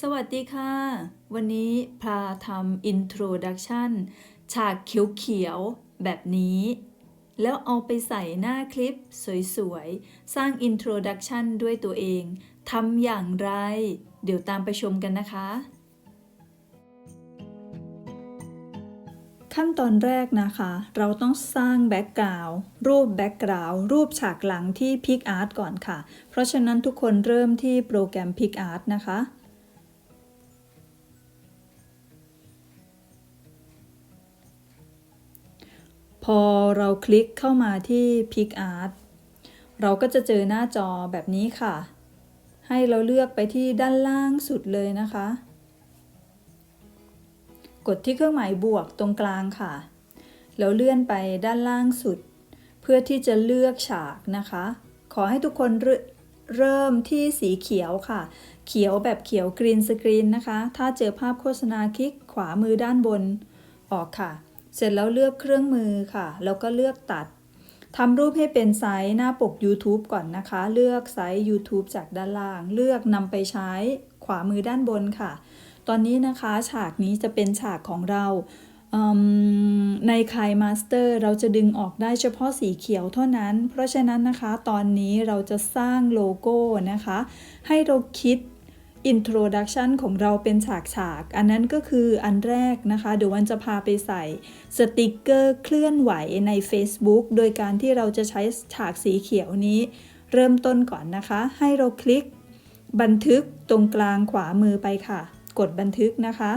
สวัสดีค่ะ วันนี้พาทำ introduction ฉากเขียวๆ แบบนี้ แล้วเอาไปใส่หน้าคลิปสวยๆ สร้าง introduction ด้วยตัวเองทำอย่างไร เดี๋ยวตามไปชมกันนะคะ ขั้นตอนแรกนะคะ เราต้องสร้างแบ็กกราวด์รูปแบ็กกราวด์รูปฉากหลังที่ PicArt ก่อนค่ะ เพราะฉะนั้นทุกคนเริ่มที่โปรแกรม PicArt นะคะ พอเราคลิกเข้ามาที่ PicArt เราก็จะเจอหน้าจอแบบนี้ค่ะ ให้เราเลือกไปที่ด้านล่างสุดเลยนะคะ กดที่เครื่องหมายบวกตรงกลางค่ะ แล้วเลื่อนไปด้านล่างสุด เพื่อที่จะเลือกฉากนะคะ ขอให้ทุกคนเรเริ่มที่สีเขียวค่ะ เขียวแบบเขียวกรีนสกรีนนะคะ ถ้าเจอภาพโฆษณาคลิกขวามือด้านบนออกค่ะ เสร็จแล้วเลือกเครื่องมือค่ะ แล้วก็เลือกตัดทำรูปให้เป็นไซส์หน้าปก YouTube ก่อนนะคะ เลือกไซส์ YouTube จากด้านล่าง เลือกนำไปใช้ขวามือด้านบนค่ะ ตอนนี้นะคะฉากนี้จะเป็นฉากของเราในคายมาสเตอร์เราจะดึงออกได้เฉพาะสีเขียวเท่านั้น เพราะฉะนั้นนะคะ ตอนนี้เราจะสร้างโลโก้นะคะ ให้เราคิด introduction ของเราเป็นฉากฉาก อันนั้นก็คืออันแรกนะคะ เดี๋ยววันจะพาไปใส่สติกเกอร์เคลื่อนไหวใน Facebook โดยการที่เราจะใช้ฉากสีเขียวนี้ เริ่มต้นก่อนนะคะ ให้เราคลิก บันทึกตรงกลางขวามือไปค่ะ กดบันทึกนะคะ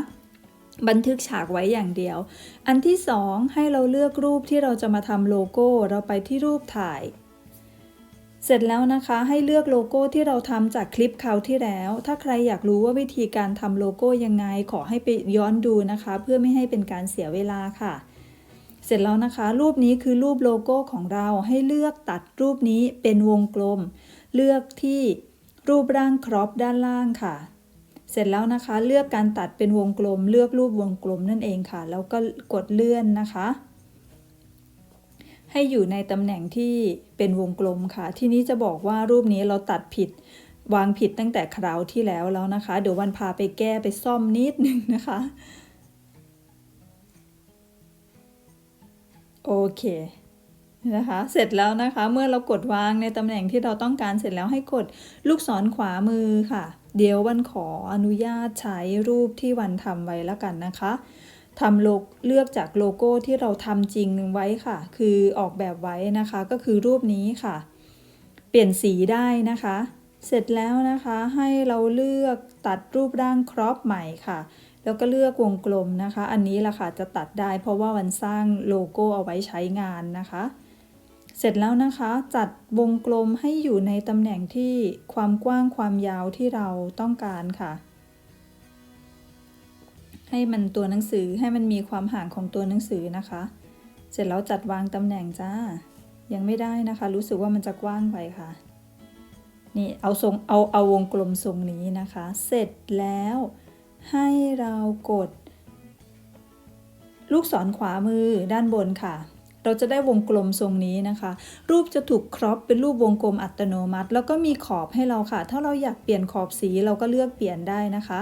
บันทึกฉากไว้อย่างเดียว อันที่สองให้เราเลือกรูปที่เราจะมาทำโลโก้เราไปที่รูปถ่าย เสร็จแล้วนะคะให้เลือกโลโก้ที่เราทำจากคลิปคราวที่แล้ว ถ้าใครอยากรู้ว่าวิธีการทำโลโก้ยังไง ขอให้ไปย้อนดูนะคะ เพื่อไม่ให้เป็นการเสียเวลาค่ะเสร็จแล้วนะคะ รูปนี้คือรูปโลโก้ของเราให้เลือกตัดรูปนี้เป็นวงกลม เลือกที่รูปร่างครอปด้านล่างค่ะ เสร็จแล้วนะคะ เลือกการตัดเป็นวงกลม เลือกรูปวงกลมนั่นเองค่ะ แล้วก็กดเลื่อนนะคะ ให้อยู่ในตำแหน่งที่เป็นวงกลมค่ะ ที่นี้จะบอกว่ารูปนี้เราตัดผิดวางผิดตั้งแต่คราวที่แล้วแล้วนะคะ เดี๋ยววันพาไปแก้ไปซ่อมนิดนึงนะคะ โอเคนะคะ เสร็จแล้วนะคะ เมื่อเรากดวางในตำแหน่งที่เราต้องการเสร็จแล้วให้กดลูกศรขวามือค่ะ เดี๋ยววันขออนุญาตใช้รูปที่วันทำไว้แล้วกันนะคะทำโลกเลือกจากโลโก้ที่เราทำจริงไว้ค่ะ คือออกแบบไว้นะคะก็คือรูปนี้ค่ะ เปลี่ยนสีได้นะคะ เสร็จแล้วนะคะให้เราเลือกตัดรูปร่างครอปใหม่ค่ะ แล้วก็เลือกวงกลมนะคะ อันนี้ล่ะค่ะจะตัดได้เพราะว่าวันสร้างโลโก้เอาไว้ใช้งานนะคะ เสร็จแล้วนะคะ จัดวงกลมให้อยู่ในตำแหน่งที่ความกว้างความยาวที่เราต้องการค่ะ ให้มันตัวหนังสือให้มันมีความห่างของตัวหนังสือนะคะ เสร็จแล้วจัดวางตำแหน่งจ้า ยังไม่ได้นะคะ รู้สึกว่ามันจะกว้างไปค่ะ นี่เอาทรงเอาเอาวงกลมทรงนี้นะคะ เสร็จแล้วให้เรากด ลูกศรขวามือด้านบนค่ะ เราจะได้วงกลมทรงนี้นะคะ รูปจะถูกครอปเป็นรูปวงกลมอัตโนมัติ แล้วก็มีขอบให้เราค่ะ ถ้าเราอยากเปลี่ยนขอบสีเราก็เลือกเปลี่ยนได้นะคะ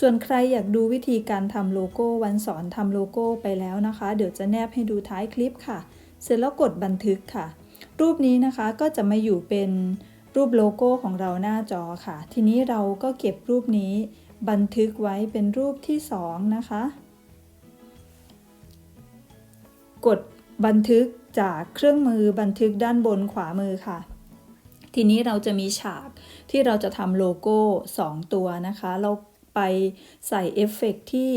ส่วนใครอยากดูวิธีการทำโลโก้วันสอนทำโลโก้ไปแล้วนะคะ เดี๋ยวจะแนบให้ดูท้ายคลิปค่ะ เสร็จแล้วกดบันทึกค่ะ รูปนี้นะคะก็จะมาอยู่เป็นรูปโลโก้ของเราหน้าจอค่ะ ทีนี้เราก็เก็บรูปนี้ บันทึกไว้เป็นรูปที่สองนะคะ กด บันทึกจากเครื่องมือบันทึกด้านบนขวามือค่ะ ทีนี้เราจะมีฉากที่เราจะทำโลโก้ 2 ตัวนะคะ เราไปใส่เอฟเฟกต์ที่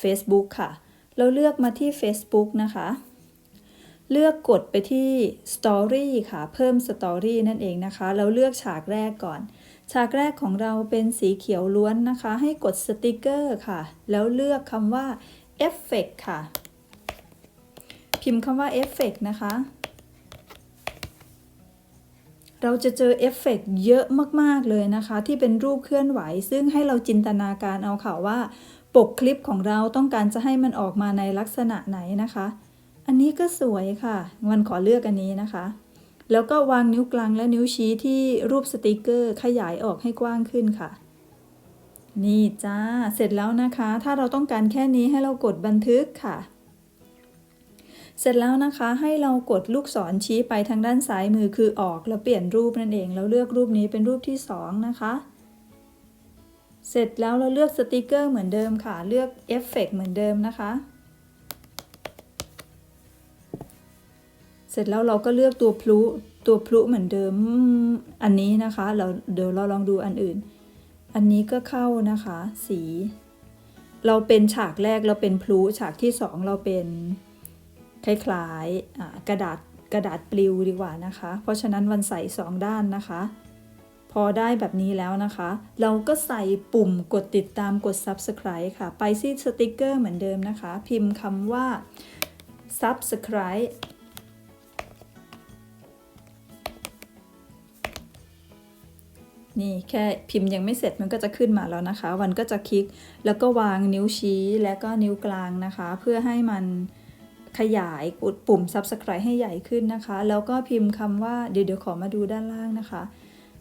Facebook ค่ะ เราเลือกมาที่ Facebook นะคะ เลือกกดไปที่ Story ค่ะ เพิ่ม Story นั่นเองนะคะ เราเลือกฉากแรกก่อน ฉากแรกของเราเป็นสีเขียวล้วนนะคะ ให้กดสติกเกอร์ค่ะ แล้วเลือกคำว่า Effect ค่ะ พิมพ์คำว่า Effect นะคะ เราจะเจอเอฟเฟกต์เยอะมาก ๆ เลยนะคะ ที่เป็นรูปเคลื่อนไหว ซึ่งให้เราจินตนาการเอาค่ะว่า ปกคลิปของเราต้องการจะให้มันออกมาในลักษณะไหนนะคะ อันนี้ก็สวยค่ะ มันขอเลือกอันนี้นะคะ แล้วก็วางนิ้วกลางและนิ้วชี้ที่รูปสติกเกอร์ขยายออกให้กว้างขึ้นค่ะนี่จ้า เสร็จแล้วนะคะ ถ้าเราต้องการแค่นี้ให้เรากดบันทึกค่ะ เสร็จแล้วนะคะให้เรากดลูกศรชี้ไปทางด้านซ้ายมือคือออกแล้วเปลี่ยนรูปนั่นเอง แล้วเลือกรูปนี้เป็นรูปที่สองนะคะ เสร็จแล้วเราเลือกสติกเกอร์เหมือนเดิมค่ะ เลือกเอฟเฟกเหมือนเดิมนะคะ เสร็จแล้วเราก็เลือกตัวพลุตัวพลุเหมือนเดิมอันนี้นะคะเราเดี๋ยวเราลองดูอันอื่น อันนี้ก็เข้านะคะ สี เราเป็นฉากแรกเราเป็นพลุฉากที่สองเราเป็น คล้ายๆกระดาษกระดาษปลิวดีกว่านะคะ เพราะฉะนั้นวันใส่สองด้านนะคะ พอได้แบบนี้แล้วนะคะ เราก็ใส่ปุ่มกดติดตามกด subscribe ค่ะ ไปที่สติกเกอร์เหมือนเดิมนะคะ พิมพ์คำว่า subscribe นี่แค่พิมพ์ยังไม่เสร็จมันก็จะขึ้นมาแล้วนะคะ วันก็จะคลิกแล้วก็วางนิ้วชี้และก็นิ้วกลางนะคะ เพื่อให้มัน ขยายกดปุ่ม subscribe ให้ใหญ่ขึ้นนะคะ แล้วก็พิมพ์คำว่าเดี๋ยวเดี๋ยวขอมาดูด้านล่างนะคะ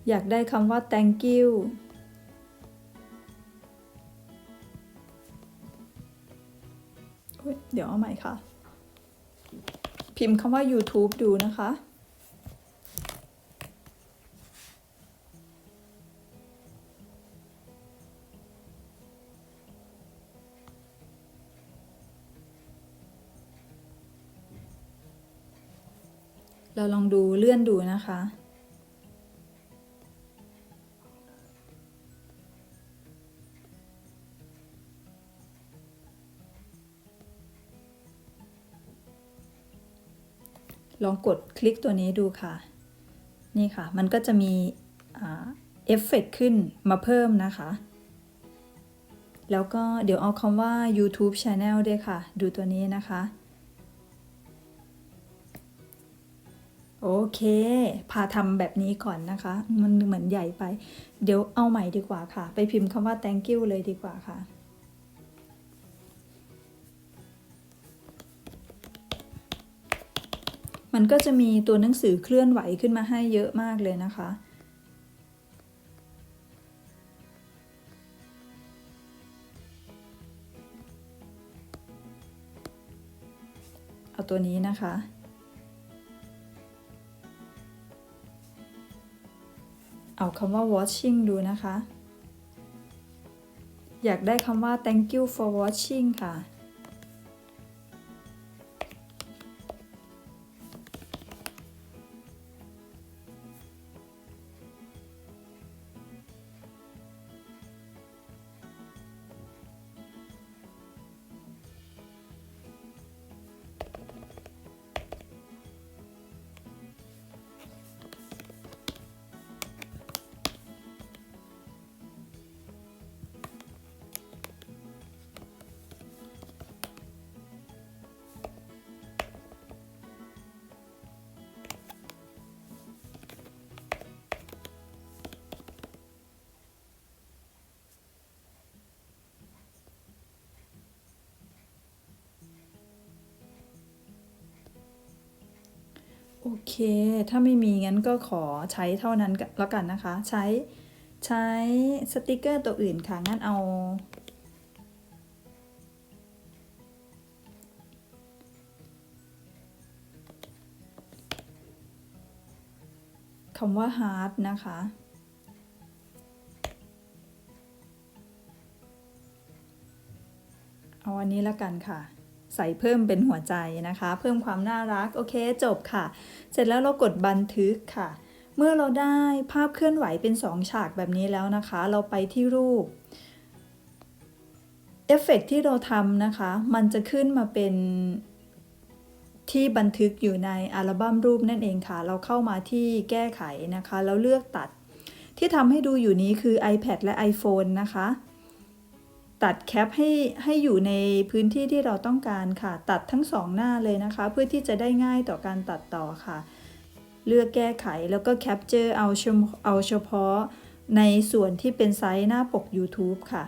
อยากได้คำว่า thank you เดี๋ยวเอาใหม่ค่ะ พิมพ์คำว่า YouTube ดูนะคะ เราลองดูเลื่อนดูนะคะ ลองกดคลิกตัวนี้ดูค่ะ นี่ค่ะ มันก็จะมีเอฟเฟกต์ขึ้นมาเพิ่มนะคะ แล้วก็เดี๋ยวเอาคำว่า YouTube Channel ด้วยค่ะ ดูตัวนี้นะคะ โอเค พาทำแบบนี้ก่อนนะคะ มันเหมือนใหญ่ไป เดี๋ยวเอาใหม่ดีกว่าค่ะ ไปพิมพ์คำว่า thank you เลยดีกว่าค่ะ มันก็จะมีตัวหนังสือเคลื่อนไหวขึ้นมาให้เยอะมากเลยนะคะเอาตัวนี้นะคะ เอาคำว่า watching ดูนะคะ อยากได้คำว่า thank you for watching ค่ะ เค ถ้าไม่มีงั้นก็ขอใช้เท่านั้นแล้วกันนะคะ ใช้ใช้สติกเกอร์ตัวอื่นค่ะ งั้นเอา คำว่า hard นะคะ เอาอันนี้ละกันค่ะ ใส่เพิ่มเป็นหัวใจนะคะ เพิ่มความน่ารักโอเคจบค่ะ เสร็จแล้วเรากดบันทึกค่ะ เมื่อเราได้ภาพเคลื่อนไหวเป็น 2 ฉากแบบนี้แล้วนะคะ เราไปที่รูปเอฟเฟกต์ที่เราทำนะคะ มันจะขึ้นมาเป็นที่บันทึกอยู่ในอัลบั้มรูปนั่นเองค่ะ เราเข้ามาที่แก้ไขนะคะ แล้วเลือกตัด ที่ทำให้ดูอยู่นี้คือ iPad และ iPhone นะคะ ตัดแคปให้ให้อยู่ในพื้นที่ที่เราต้องการค่ะ ตัดทั้งสองหน้าเลยนะคะ เพื่อที่จะได้ง่ายต่อการตัดต่อค่ะ เลือกแก้ไขแล้วก็แคปเจอร์เอาเฉพาะเอาเฉพาะในส่วนที่เป็นไซส์หน้าปก YouTube ค่ะ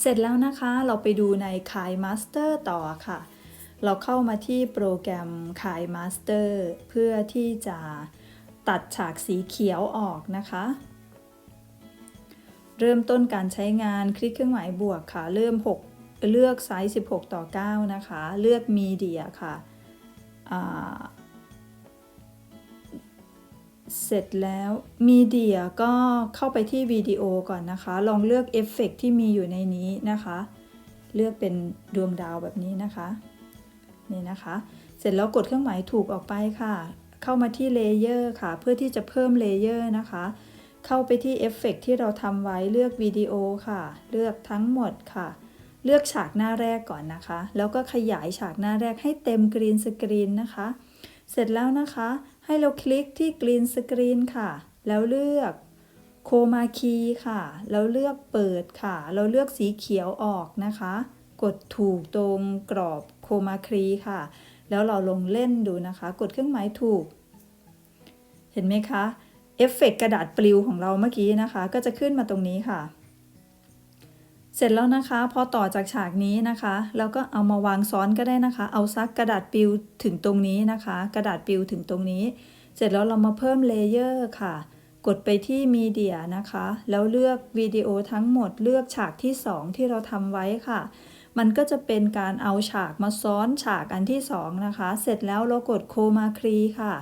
เสร็จแล้วนะคะเราไปดูในคายมาสเตอร์ต่อค่ะ เราเข้ามาที่โปรแกรมขายมาสเตอร์เพื่อที่จะตัดฉากสีเขียวออกนะคะ เริ่มต้นการใช้งานคลิกเครื่องหมายบวกค่ะ เริ่ม 6 เลือกไซส์ 16 ต่อ 9 นะคะ เลือกมีเดียค่ะ เสร็จแล้วมีเดียก็เข้าไปที่วิดีโอก่อนนะคะ ลองเลือกเอฟเฟกที่มีอยู่ในนี้นะคะ เลือกเป็นดวงดาวแบบนี้นะคะ นี่นะคะ เสร็จแล้วกดเครื่องหมายถูกออกไปค่ะ เข้ามาที่เลเยอร์ค่ะ เพื่อที่จะเพิ่มเลเยอร์นะคะ เข้าไปที่เอฟเฟกที่เราทำไว้เลือกวิดีโอค่ะ เลือกทั้งหมดค่ะ เลือกฉากหน้าแรกก่อนนะคะ แล้วก็ขยายฉากหน้าแรกให้เต็มกรีนสกรีนนะคะ เสร็จแล้วนะคะ ให้เราคลิกที่กรีนสกรีนค่ะ แล้วเลือกโคมาคีค่ะ แล้วเลือกเปิดค่ะ เราเลือกสีเขียวออกนะคะ กดถูกตรงกรอบโคมาคีค่ะ แล้วเราลงเล่นดูนะคะ กดเครื่องหมายถูก เห็นไหมคะ เอฟเฟกต์กระดาษปลิวของเราเมื่อกี้นะคะ ก็จะขึ้นมาตรงนี้ค่ะ เสร็จแล้วนะคะ พอต่อจากฉากนี้นะคะแล้วก็เอามาวางซ้อนก็ได้นะคะ เอาซักกระดาษปลิวถึงตรงนี้นะคะ กระดาษปลิวถึงตรงนี้ เสร็จแล้วเรามาเพิ่มเลเยอร์ค่ะ กดไปที่มีเดียนะคะ แล้วเลือกวิดีโอทั้งหมดเลือกฉากที่ 2 ที่เราทำไว้ค่ะมันก็จะเป็นการเอาฉากมาซ้อนฉากอันที่ 2 นะคะ เสร็จแล้วเรากดโคมาครีค่ะ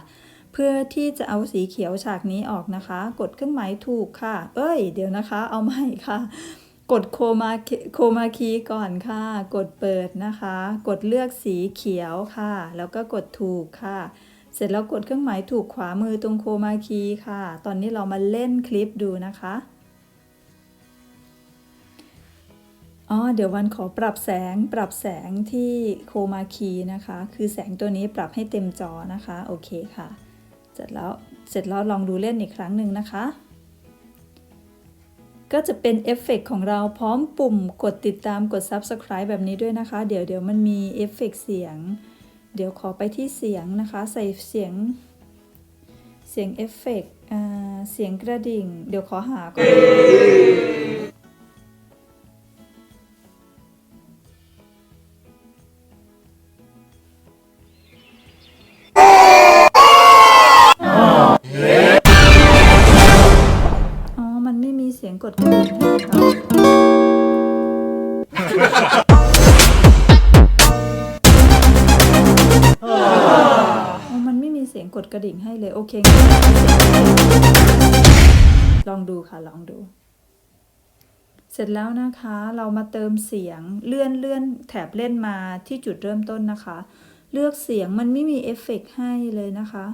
เพื่อที่จะเอาสีเขียวฉากนี้ออกนะคะ กดเครื่องหมายถูกค่ะ เอ้ย เดี๋ยวนะคะ เอาใหม่ค่ะ กดโคมาโคมาคีก่อนค่ะ กดเปิดนะคะ กดเลือกสีเขียวค่ะ แล้วก็กดถูกค่ะเสร็จแล้วกดเครื่องหมายถูกขวามือตรงโคมาคีค่ะ ตอนนี้เรามาเล่นคลิปดูนะคะ อ๋อ เดี๋ยววันขอปรับแสง ปรับแสงที่โคมาคีนะคะ คือแสงตัวนี้ปรับให้เต็มจอนะคะ โอเคค่ะ เสร็จแล้วเสร็จแล้วลองดูเล่นอีกครั้งหนึ่งนะคะ ก็จะเป็นเอฟเฟกของเราพร้อมปุ่มกดติดตามกด Subscribe แบบนี้ด้วยนะคะ เดี๋ยวเดี๋ยวมันมีเอฟเฟกเสียง เดี๋ยวขอไปที่เสียงนะคะ ใส่เสียงเสียงเอฟเฟกเสียงกระดิ่ง เดี๋ยวขอหาก่อน ดกระดิ่งให้ค่ะอ๋อมันไม่มีเสียงกดกระดิ่งให้เลย โอเคงั้นลองดูค่ะลองดู เสร็จแล้วนะคะ เรามาเติมเสียงเลื่อนเลื่อนแถบเล่นมาที่จุดเริ่มต้นนะคะ เลือกเสียงมันไม่มีเอฟเฟกต์ให้เลยนะคะ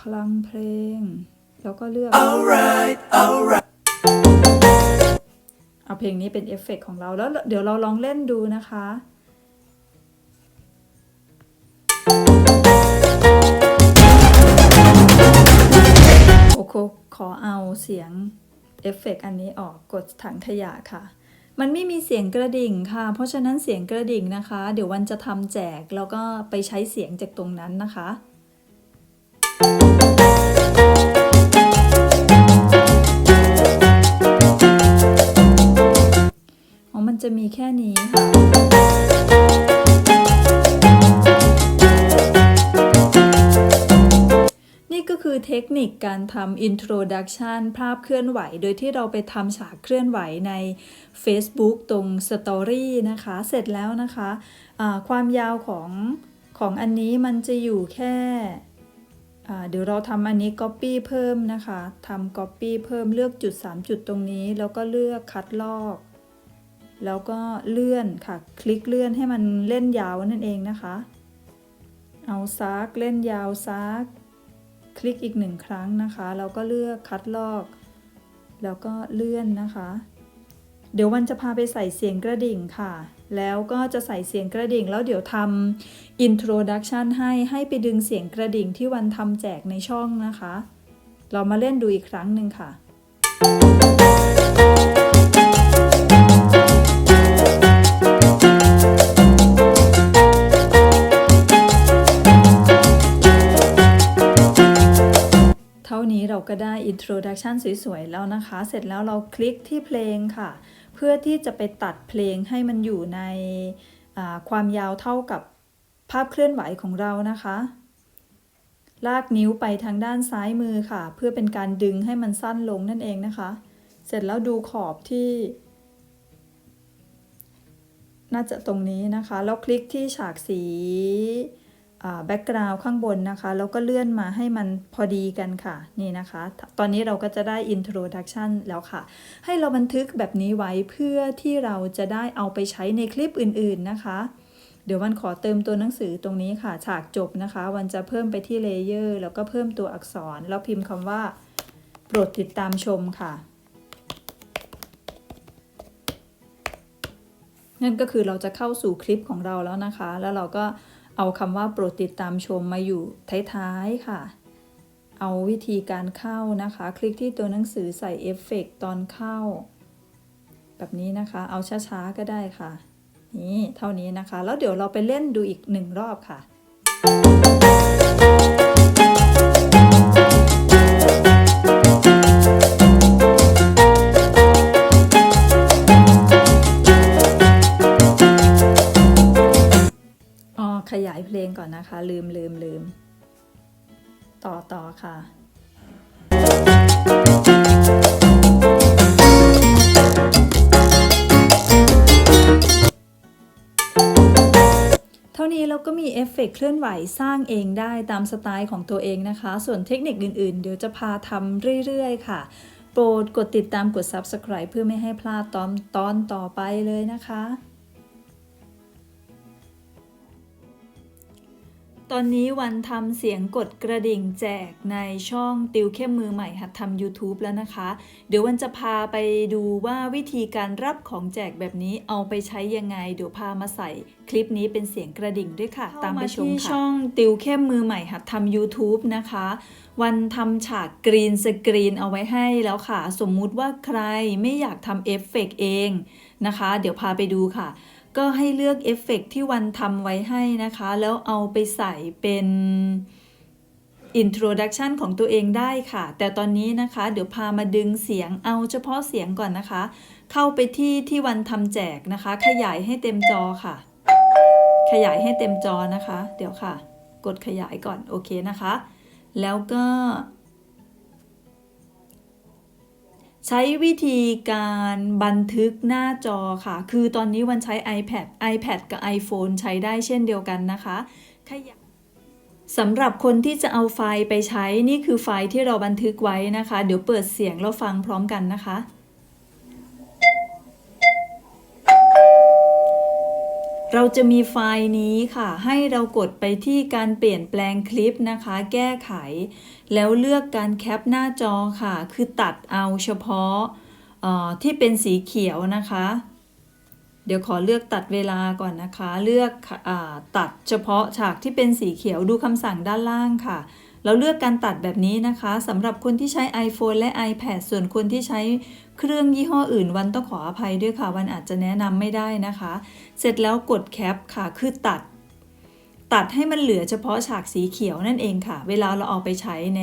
คลังเพลง แล้วก็เลือก เอาเพลงนี้เป็นเอฟเฟกต์ของเราแล้วเดี๋ยวเราลองเล่นดูนะคะโอเคขอเอาเสียงเอฟเฟกต์อันนี้ออกกดถังขยะค่ะ มันไม่มีเสียงกระดิ่งค่ะ เพราะฉะนั้นเสียงกระดิ่งนะคะ เดี๋ยววันจะทำแจกแล้วก็ไปใช้เสียงจากตรงนั้นนะคะ จะมีแค่นี้ค่ะ นี่ก็คือเทคนิคการทำ introduction ภาพเคลื่อนไหว โดยที่เราไปทำฉากเคลื่อนไหวใน Facebook ตรง Story นะคะ เสร็จแล้วนะคะะความยาวของของอันนี้มันจะอยู่แค่เดี๋ยวเราทำอันนี้ Copy เพิ่มนะคะทำ Copy เพิ่มเลือกจุด 3 จุดตรงนี้ แล้วก็เลือกคัดลอก แล้วก็เลื่อนค่ะ คลิกเลื่อนให้มันเล่นยาวนั่นเองนะคะ เอาซักเล่นยาวซักคลิกอีกหนึ่งครั้งนะคะ แล้วก็เลือกคัดลอก แล้วก็เลื่อนนะคะ เดี๋ยววันจะพาไปใส่เสียงกระดิ่งค่ะ แล้วก็จะใส่เสียงกระดิ่ง แล้วเดี๋ยวทำ introduction ให้ให้ไปดึงเสียงกระดิ่งที่วันทำแจกในช่องนะคะ เรามาเล่นดูอีกครั้งหนึ่งค่ะ introduction สวยๆแล้วนะคะ เสร็จแล้วเราคลิกที่เพลงค่ะ เพื่อที่จะไปตัดเพลงให้มันอยู่ในความยาวเท่ากับภาพเคลื่อนไหวของเรานะคะ ลากนิ้วไปทางด้านซ้ายมือค่ะ เพื่อเป็นการดึงให้มันสั้นลงนั่นเองนะคะ เสร็จแล้วดูขอบที่ น่าจะตรงนี้นะคะ แล้วคลิกที่ฉากสี แบ็กกราวด์ข้างบนนะคะ แล้วก็เลื่อนมาให้มันพอดีกันค่ะ นี่นะคะ ตอนนี้เราก็จะได้ introduction แล้วค่ะ ให้เราบันทึกแบบนี้ไว้เพื่อที่เราจะได้เอาไปใช้ในคลิปอื่นๆนะคะ เดี๋ยววันขอเติมตัวหนังสือตรงนี้ค่ะ ฉากจบนะคะ วันจะเพิ่มไปที่เลเยอร์แล้วก็เพิ่มตัวอักษร แล้วพิมพ์คำว่า โปรดติดตามชมค่ะนั่นก็คือเราจะเข้าสู่คลิปของเราแล้วนะคะ แล้วเราก็ เอาคำว่าโปรดติดตามชมมาอยู่ท้ายๆค่ะ เอาวิธีการเข้านะคะ คลิกที่ตัวหนังสือใส่เอฟเฟกตอนเข้า แบบนี้นะคะ เอาช้าๆก็ได้ค่ะ นี่เท่านี้นะคะ แล้วเดี๋ยวเราไปเล่นดูอีกหนึ่งรอบค่ะ ยายเพลงก่อนนะคะ ลืมลืมลืม ต่อต่อค่ะเท่านี้เราก็มีเอฟเฟกเคลื่อนไหวสร้างเองได้ตามสไตล์ของตัวเองนะคะ ส่วนเทคนิคอื่นๆ เดี๋ยวจะพาทำเรื่อยๆ ค่ะ โปรดกดติดตามกด Subscribe เพื่อไม่ให้พลาดตอนตอนต่อไปเลยนะคะ ตอนนี้วันทำเสียงกดกระดิ่งแจกในช่องติวเข้มมือใหม่หัดทำ YouTube แล้วนะคะ เดี๋ยววันจะพาไปดูว่าวิธีการรับของแจกแบบนี้เอาไปใช้ยังไง เดี๋ยวพามาใส่คลิปนี้เป็นเสียงกระดิ่งด้วยค่ะ ตามไปชมค่ะช่องติวเข้มมือใหม่หัดทำ YouTube นะคะ วันทำฉากกรีนสกรีนเอาไว้ให้แล้วค่ะ สมมุติว่าใครไม่อยากทำเอฟเฟกเองนะคะ เดี๋ยวพาไปดูค่ะ ก็ให้เลือกเอฟเฟกที่วันทำไว้ให้นะคะ แล้วเอาไปใส่เป็น introduction ของตัวเองได้ค่ะ แต่ตอนนี้นะคะ เดี๋ยวพามาดึงเสียงเอาเฉพาะเสียงก่อนนะคะ เข้าไปที่ที่วันทำแจกนะคะ ขยายให้เต็มจอค่ะ ขยายให้เต็มจอนะคะ เดี๋ยวค่ะ กดขยายก่อนโอเคนะคะ แล้วก็ ใช้วิธีการบันทึกหน้าจอค่ะ คือตอนนี้วันใช้ iPad iPad กับ iPhone ใช้ได้เช่นเดียวกันนะคะขยสำหรับคนที่จะเอาไฟล์ไปใช้นี่คือไฟล์ที่เราบันทึกไว้นะคะ เดี๋ยวเปิดเสียงแล้วฟังพร้อมกันนะคะ เราจะมีไฟล์นี้ค่ะ ให้เรากดไปที่การเปลี่ยนแปลงคลิปนะคะ แก้ไข แล้วเลือกการแคปหน้าจอค่ะ คือตัดเอาเฉพาะที่เป็นสีเขียวนะคะ เดี๋ยวขอเลือกตัดเวลาก่อนนะคะ เลือกอตัดเฉพาะฉากที่เป็นสีเขียวดูคำสั่งด้านล่างค่ะ เราเลือกการตัดแบบนี้นะคะสำหรับคนที่ใช้ iPhone และ iPad ส่วนคนที่ใช้เครื่องยี่ห้ออื่นวันต้องขออภัยด้วยค่ะ วันอาจจะแนะนำไม่ได้นะคะ เสร็จแล้วกดแคปค่ะคือตัด ตัดให้มันเหลือเฉพาะฉากสีเขียวนั่นเองค่ะ เวลาเราเอาไปใช้ใน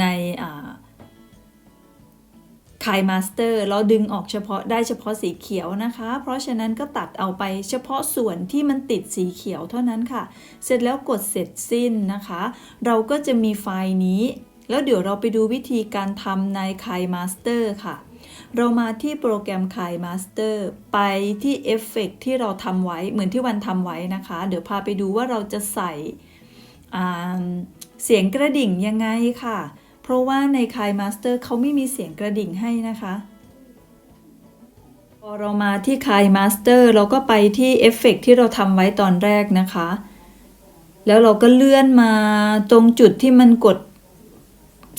ในอ่า คายมาสเตอร์เราดึงออกเฉพาะได้เฉพาะสีเขียวนะคะ เพราะฉะนั้นก็ตัดเอาไปเฉพาะส่วนที่มันติดสีเขียวเท่านั้นค่ะ เสร็จแล้วกดเสร็จสิ้นนะคะ เราก็จะมีไฟล์นี้ แล้วเดี๋ยวเราไปดูวิธีการทำใน k i Master ค่ะ เรามาที่โปรแกรม k i Master ไปที่เอฟเฟกที่เราทำไว้เหมือนที่วันทำไว้นะคะ เดี๋ยวพาไปดูว่าเราจะใส่เสียงกระดิ่งยังไงค่ะ เพราะว่าใน k i Master เขาไม่มีเสียงกระดิ่งให้นะคะ พอเรามาที่ k i Master เราก็ไปที่เอฟเฟกที่เราทำไว้ตอนแรกนะคะ แล้วเราก็เลื่อนมาตรงจุดที่มันกด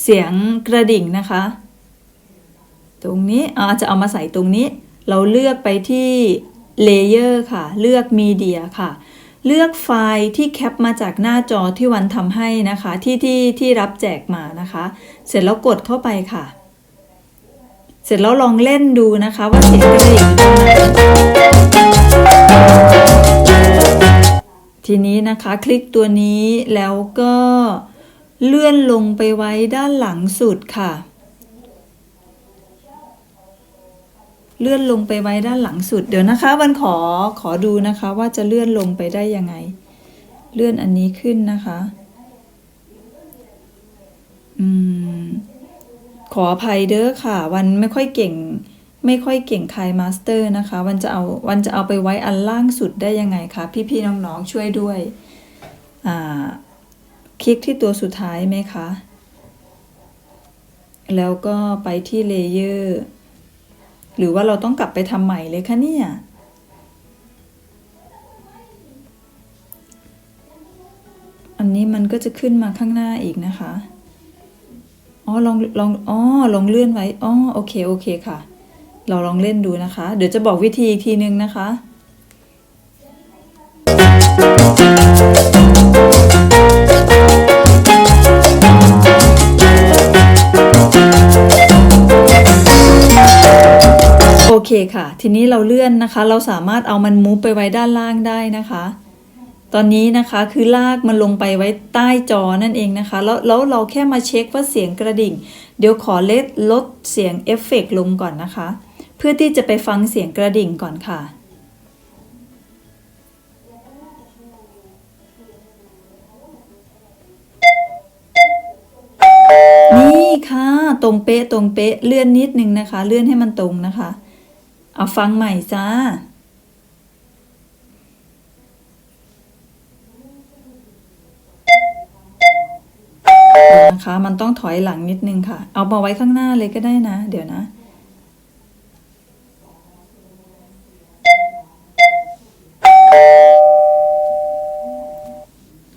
เสียงกระดิ่งนะคะ ตรงนี้อาจจะเอามาใส่ตรงนี้ เราเลือกไปที่เลเยอร์ค่ะ เลือกมีเดียค่ะ เลือกไฟล์ที่แคปมาจากหน้าจอที่วันทำให้นะคะที่ที่ที่รับแจกมานะคะ เสร็จแล้วกดเข้าไปค่ะ เสร็จแล้วลองเล่นดูนะคะ ว่าเสียงกระดิ่งอยู่ตรงไหนทีนี้นะคะคลิกตัวนี้แล้วก็เลื่อนลงไปไว้ด้านหลังสุดค่ะ เลื่อนลงไปไว้ด้านหลังสุด เดี๋ยวนะคะวันขอขอดูนะคะว่าจะเลื่อนลงไปได้ยังไง เลื่อนอันนี้ขึ้นนะคะ อืม ขออภัยเด้อค่ะ วันไม่ค่อยเก่ง ไม่ค่อยเก่งคายมาสเตอร์นะคะ วันจะเอาวันจะเอาไปไว้อันล่างสุดได้ยังไงคะพี่ๆน้องๆช่วยด้วย อ่า คลิกที่ตัวสุดท้ายไหมคะ แล้วก็ไปที่เลเยอร์ หรือว่าเราต้องกลับไปทำใหม่เลยคะเนี่ย อันนี้มันก็จะขึ้นมาข้างหน้าอีกนะคะ อ๋อลองลองอ๋อลองเลื่อนไว้ อ๋อโอเคโอเคค่ะ เราลองเล่นดูนะคะ เดี๋ยวจะบอกวิธีอีกทีนึงนะคะ คค่ะ ทีนี้เราเลื่อนนะคะ เราสามารถเอามันมูฟไปไว้ด้านล่างได้นะคะ ตอนนี้นะคะคือลากมันลงไปไว้ใต้จอนั่นเองนะคะ แล้วแล้วเราแค่มาเช็คว่าเสียงกระดิ่ง เดี๋ยวขอเลดลดเสียงเอฟเฟกต์ลงก่อนนะคะ เพื่อที่จะไปฟังเสียงกระดิ่งก่อนค่ะนี่ค่ะ ตรงเป๊ะตรงเป๊ะเลื่อนนิดนึงนะคะ เลื่อนให้มันตรงนะคะ เอาฟังใหม่จ้า นะคะ มันต้องถอยหลังนิดนึงค่ะ เอามาไว้ข้างหน้าเลยก็ได้นะ เดี๋ยวนะ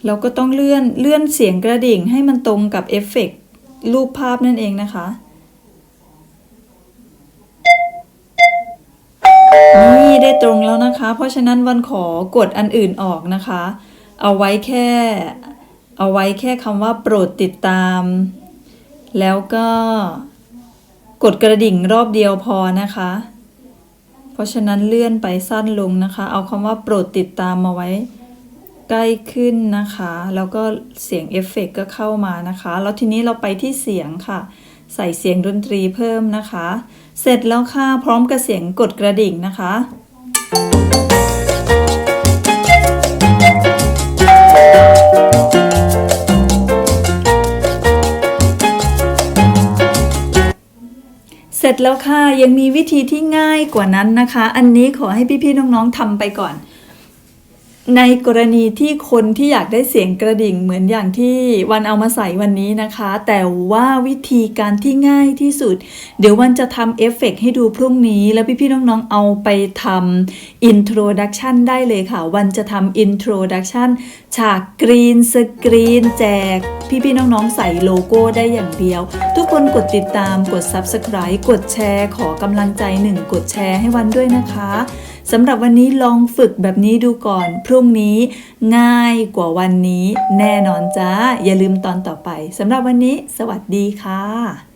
เราก็ต้องเลื่อนเลื่อนเสียงกระดิ่งให้มันตรงกับเอฟเฟกรูปภาพนั่นเองนะคะ ตรงแล้วนะคะ เพราะฉะนั้นวันขอกดอันอื่นออกนะคะ เอาไว้แค่ เอาไว้แค่คำว่าโปรดติดตาม แล้วก็กดกระดิ่งรอบเดียวพอนะคะ เพราะฉะนั้นเลื่อนไปสั้นลงนะคะ เอาคำว่าโปรดติดตามมาไว้ใกล้ขึ้นนะคะ แล้วก็เสียงเอฟเฟกต์ก็เข้ามานะคะ แล้วทีนี้เราไปที่เสียงค่ะ ใส่เสียงดนตรีเพิ่มนะคะ เสร็จแล้วค่ะ พร้อมกับเสียงกดกระดิ่งนะคะ ร็จแล้วค่ะ ยังมีวิธีที่ง่ายกว่านั้นนะคะ อันนี้ขอให้พี่ๆน้องๆทำไปก่อน ในกรณีที่คนที่อยากได้เสียงกระดิ่งเหมือนอย่างที่วันเอามาใส่วันนี้นะคะ แต่ว่าวิธีการที่ง่ายที่สุด เดี๋ยววันจะทำเอฟเฟกต์ให้ดูพรุ่งนี้ แล้วพี่ๆน้องๆเอาไปทำอินโทรดักชันได้เลยค่ะ วันจะทำอินโทรดักชันฉากกรีนสกรีนแจก พี่ๆน้องๆใส่โลโก้ได้อย่างเดียว ทุกคนกดติดตามกด Subscribe กดแชร์ ขอกำลังใจหนึ่งกดแชร์ให้วันด้วยนะคะ สำหรับวันนี้ลองฝึกแบบนี้ดูก่อน พรุ่งนี้ง่ายกว่าวันนี้ แน่นอนจ้า อย่าลืมตอนต่อไปสำหรับวันนี้ สวัสดีค่ะ